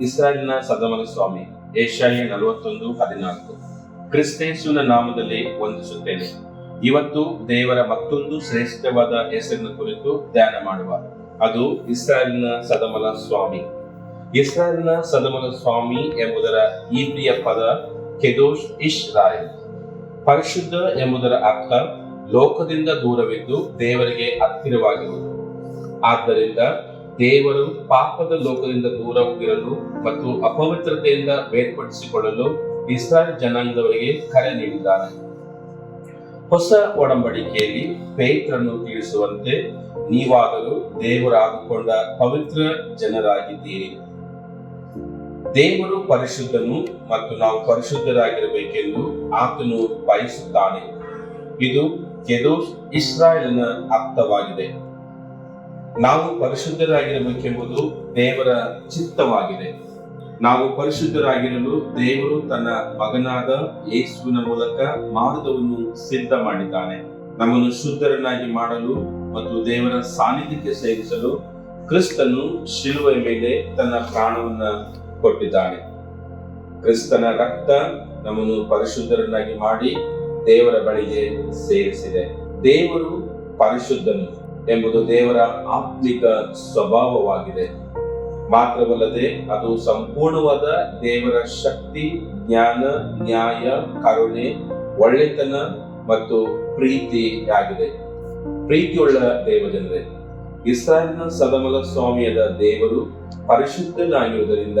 ಇಸ್ರಾಯೇಲಿನ ಸದಮನ ಸ್ವಾಮಿ ಏಷ್ಯಾಯ ನಲವತ್ತೊಂದು ಹದಿನಾಲ್ಕು. ಕ್ರಿಸ್ತೇಸುವಿನ ನಾಮದಲ್ಲಿ ವಂದಿಸುತ್ತೇನೆ. ಇವತ್ತು ದೇವರ ಮತ್ತೊಂದು ಶ್ರೇಷ್ಠವಾದ ಹೆಸರಿನ ಕುರಿತು ಧ್ಯಾನ ಮಾಡುವ. ಅದು ಇಸ್ರಾಯೇಲ್ನ ಸದಮಲ ಸ್ವಾಮಿ. ಇಸ್ರಾಯೇಲ್ನ ಸದಮಲ ಸ್ವಾಮಿ ಎಂಬುದರ ಈಬ್ರಿಯ ಪದ ಕೆದೋಶ್ ಇಶ್ರಾಯಲ್ ಪರಿಶುದ್ಧ ಎಂಬುದರ ಅರ್ಥ ಲೋಕದಿಂದ ದೂರವಿದ್ದು ದೇವರಿಗೆ ಹತ್ತಿರವಾಗಿರುವುದು. ಆದ್ದರಿಂದ ದೇವರು ಪಾಪದ ಲೋಕದಿಂದ ದೂರ ಹೋಗಿರಲು ಮತ್ತು ಅಪವಿತ್ರತೆಯಿಂದ ಬೇರ್ಪಡಿಸಿಕೊಳ್ಳಲು ಇಸ್ರಾಯೇಲ್ ಜನಾಂಗದವರಿಗೆ ಕರೆ ನೀಡಿದ್ದಾನೆ. ಹೊಸ ಒಡಂಬಡಿಕೆಯಲ್ಲಿ ಪೇತ್ರನ್ನು ತಿಳಿಸುವಂತೆ ನೀವಾದರೂ ದೇವರಾಗಿಕೊಂಡ ಪವಿತ್ರ ಜನರಾಗಿದ್ದೀರಿ. ದೇವರು ಪರಿಶುದ್ಧನು ಮತ್ತು ನಾವು ಪರಿಶುದ್ಧರಾಗಿರಬೇಕೆಂದು ಆತನು ಬಯಸುತ್ತಾನೆ. ಇದು ಕೆದೋಸ್ ಇಸ್ರಾಯೇಲಿನ ಅರ್ಥವಾಗಿದೆ. ನಾವು ಪರಿಶುದ್ಧರಾಗಿರಬೇಕೆಂಬುದು ದೇವರ ಚಿತ್ತವಾಗಿದೆ. ನಾವು ಪರಿಶುದ್ಧರಾಗಿರಲು ದೇವರು ತನ್ನ ಮಗನಾದ ಯೇಸುವಿನ ಮೂಲಕ ಮಾರ್ಗವನ್ನು ಸಿದ್ಧ ಮಾಡಿದ್ದಾನೆ. ನಮ್ಮನ್ನು ಶುದ್ಧರನ್ನಾಗಿ ಮಾಡಲು ಮತ್ತು ದೇವರ ಸಾನ್ನಿಧ್ಯಕ್ಕೆ ಸೇರಿಸಲು ಕ್ರಿಸ್ತನು ಶಿಲುವೆ ಮೇಲೆ ತನ್ನ ಪ್ರಾಣವನ್ನ ಕೊಟ್ಟಿದ್ದಾನೆ. ಕ್ರಿಸ್ತನ ರಕ್ತ ನಮ್ಮನ್ನು ಪರಿಶುದ್ಧರನ್ನಾಗಿ ಮಾಡಿ ದೇವರ ಬಳಿಗೆ ಸೇರಿಸಿದೆ. ದೇವರು ಪರಿಶುದ್ಧನು. ಎಂಬುದು ದೇವರ ಆತ್ಮಿಕ ಸ್ವಭಾವವಾಗಿದೆ. ಮಾತ್ರವಲ್ಲದೆ ಅದು ಸಂಪೂರ್ಣವಾದ ದೇವರ ಶಕ್ತಿ, ಜ್ಞಾನ, ನ್ಯಾಯ, ಕರುಣೆ, ಒಳ್ಳೆತನ ಮತ್ತು ಪ್ರೀತಿಯಾಗಿದೆ. ಪ್ರೀತಿಯುಳ್ಳ ದೇವಜನರೇ, ಇಸ್ರಾಯೇಲ್ನ ಸದಮಲ ಸ್ವಾಮಿಯಾದ ದೇವರು ಪರಿಶುದ್ಧನಾಗಿರುವುದರಿಂದ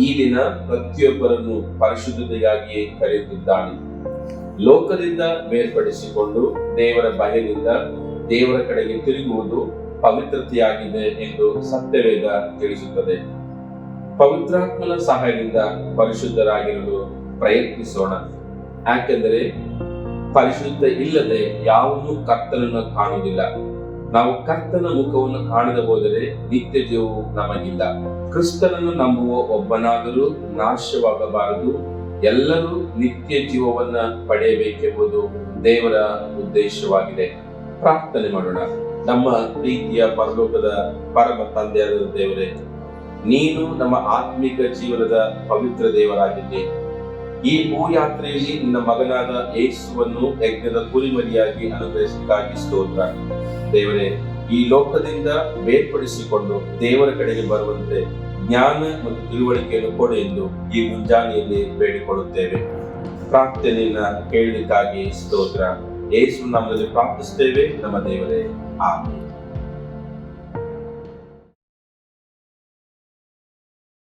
ಈ ದಿನ ಪ್ರತಿಯೊಬ್ಬರನ್ನು ಪರಿಶುದ್ಧತೆಯಾಗಿಯೇ ಕರೆಯುತ್ತಿದ್ದಾನೆ ಲೋಕದಿಂದ ಬೇರ್ಪಡಿಸಿಕೊಂಡು ದೇವರ ಭಯದಿಂದ ದೇವರ ಕಡೆಗೆ ತಿರುಗುವುದು ಪವಿತ್ರತೆಯಾಗಿದೆ ಎಂದು ಸತ್ಯವೇದ ತಿಳಿಸುತ್ತದೆ. ಪವಿತ್ರಾತ್ಮನ ಸಹಾಯದಿಂದ ಪರಿಶುದ್ಧರಾಗಿರಲು ಪ್ರಯತ್ನಿಸೋಣ. ಯಾಕೆಂದರೆ ಪರಿಶುದ್ಧ ಇಲ್ಲದೆ ಯಾವನ್ನೂ ಕರ್ತನನ್ನು ಕಾಣುವುದಿಲ್ಲ. ನಾವು ಕರ್ತನ ಮುಖವನ್ನು ಕಾಣದ ಹೋದರೆ ನಿತ್ಯ ಜೀವವು ನಮಗಿಲ್ಲ. ಕ್ರಿಸ್ತನನ್ನು ನಂಬುವ ಒಬ್ಬನಾದರೂ ನಾಶವಾಗಬಾರದು. ಎಲ್ಲರೂ ನಿತ್ಯ ಜೀವವನ್ನ ಪಡೆಯಬೇಕೆಂಬುದು ದೇವರ ಉದ್ದೇಶವಾಗಿದೆ. ಪ್ರಾರ್ಥನೆ ಮಾಡೋಣ. ನಮ್ಮ ಪ್ರೀತಿಯ ಪರಲೋಕದ ಪರಮ ತಂದೆಯಾದ ದೇವರೇ, ನೀನು ನಮ್ಮ ಆತ್ಮಿಕ ಜೀವನದ ಪವಿತ್ರ ದೇವರಾಗಿದ್ದೆ. ಈ ಭೂಯಾತ್ರೆಯಲ್ಲಿ ನಿನ್ನ ಮಗನಾದ ಯೇಸುವನ್ನು ಯಜ್ಞದ ಕುರಿಮರಿಯಾಗಿ ಅನುಗ್ರಹಿಸಿದ್ದಾಗಿ ಸ್ತೋತ್ರ. ದೇವರೇ, ಈ ಲೋಕದಿಂದ ಬೇರ್ಪಡಿಸಿಕೊಂಡು ದೇವರ ಕಡೆಗೆ ಬರುವಂತೆ ಜ್ಞಾನ ಮತ್ತು ತಿಳುವಳಿಕೆಯನ್ನು ಕೊಡು ಎಂದು ಈ ಮುಂಜಾನೆಯಲ್ಲಿ ಬೇಡಿಕೊಳ್ಳುತ್ತೇವೆ. ಪ್ರಾರ್ಥನೆಯನ್ನ ಕೇಳಲಿಕ್ಕಾಗಿ ಸ್ತೋತ್ರ. ಯೇಸು ನಮ್ಮಲ್ಲಿ ಪ್ರಾರ್ಥಿಸುತ್ತೇವೆ ನಮ್ಮ ದೇವರೇ ಆಮೇಲೆ